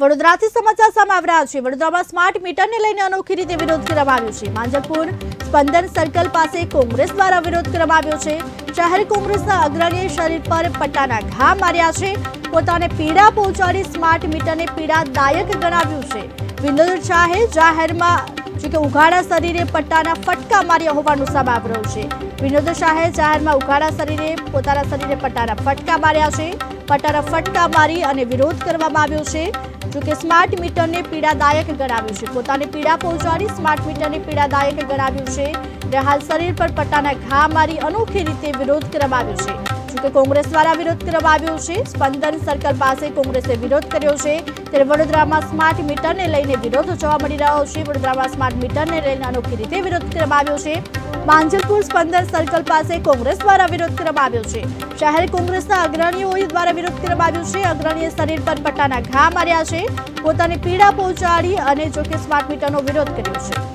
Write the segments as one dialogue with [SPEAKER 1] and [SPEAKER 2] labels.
[SPEAKER 1] વડોદરાથી સમાચાર સામે આવ્યા છે. વડોદરામાં સ્માર્ટ મીટરને લઈને અનોખી રીતે વિરોધ કરવામાં આવ્યો છે. માંજલપુર સ્પંદન સર્કલ પાસે કોંગ્રેસ દ્વારા વિરોધ કરવામાં આવ્યો છે. શહેર કોંગ્રેસના અગ્રણીએ શરીર પર પટ્ટાના ઘા માર્યા છે. પોતાને પીડા પહોંચાડી સ્માર્ટ મીટરને પીડાદાયક ગણાવ્યું છે. વિનોદ શાહે જાહેરમાં જો કે ઉઘાડા શરીરે પટ્ટાના ફટકા માર્યા હોવાનું સામે આવી છે. વિનોદ શાહે જાહેરમાં ઉઘાડા શરીરે પોતાના શરીરે પટ્ટાના ફટકા માર્યા છે. પટ્ટાના ફટકા મારી અને વિરોધ કરવામાં આવ્યો છે. જો કે સ્માર્ટ મીટરને પીડાદાયક ગણાવ્યું છે. પોતાને પીડા પહોંચાડી સ્માર્ટ મીટરને પીડાદાયક ગણાવ્યું છે. અને હાલ શરીર પર પટ્ટાના ઘા મારી અનોખી રીતે વિરોધ કરવામાં આવ્યો છે. જો કે કોંગ્રેસ દ્વારા વિરોધ કરવામાં છે. સ્પંદન સર્કલ પાસે કોંગ્રેસે વિરોધ કર્યો છે. ત્યારે વડોદરામાં સ્માર્ટ મીટરને લઈને વિરોધ જોવા મળી રહ્યો છે. વડોદરામાં સ્માર્ટ મીટરને લઈને અનોખી રીતે વિરોધ કરવામાં છે. માંજલપુર સ્પંદન સર્કલ પાસે કોંગ્રેસ દ્વારા વિરોધ કરવામાં આવ્યો છે. શહેર કોંગ્રેસના અગ્રણીઓ દ્વારા વિરોધ કરવામાં આવ્યો છે. અગ્રણીએ શરીર પર પટ્ટાના ઘા માર્યા છે. પોતાની પીડા પહોંચાડી અને જોકે સ્માર્ટ મીટરનો વિરોધ કર્યો છે.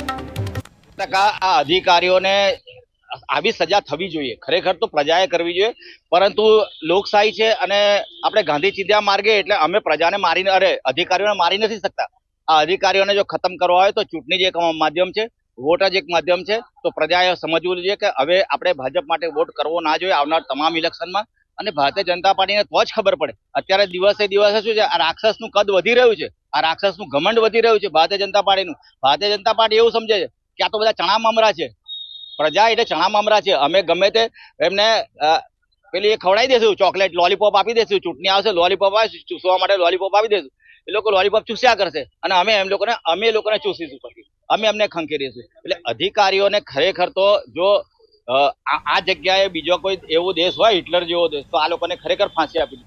[SPEAKER 2] આ અધિકારીઓને આવી સજા થવી જોઈએ. ખરેખર તો પ્રજાએ કરવી જોઈએ. પરંતુ લોકશાહી છે અને આપણે ગાંધી ચિંધ્યા માર્ગે એટલે અમે પ્રજાને મારીને, અરે, અધિકારીઓને મારી નથી શકતા. આ અધિકારીઓને જો ખતમ કરવા હોય તો ચૂંટણી જ એક માધ્યમ છે. વોટ જ એક માધ્યમ છે. તો પ્રજાએ સમજવું જોઈએ કે હવે આપણે ભાજપ માટે વોટ કરવો ના જોઈએ આવનાર તમામ ઇલેક્શનમાં. અને ભારતીય જનતા પાર્ટીને તો જ ખબર પડે. અત્યારે દિવસે દિવસે શું છે? આ રાક્ષસનું કદ વધી રહ્યું છે. આ રાક્ષસનું ઘમંડ વધી રહ્યું છે ભારતીય જનતા પાર્ટીનું. ભારતીય જનતા પાર્ટી એવું સમજે છે કે આ તો બધા ચણા મામરા છે. પ્રજા એટલે ચણા મામરા છે. અમે ગમે તે એમને પેલી એ ખવડાવી દેશું, ચોકલેટ, લોલીપોપ આપી દેશું. ચૂંટણી આવશે, લોલીપોપ આવે, ચૂસવા માટે લોલીપોપ આપી દેશું. એ લોકો લોલીપોપ ચૂસ્યા કરશે. અને અમે એમ લોકોને, અમે લોકોને ચૂસીશું. પછી અમે અમને ખંખેરીશું એટલે અધિકારીઓને ખરેખર તો જો આ જગ્યાએ બીજો કોઈ એવો દેશ હોય, હિટલર જેવો દેશ, તો આ લોકોને ખરેખર ફાંસી આપી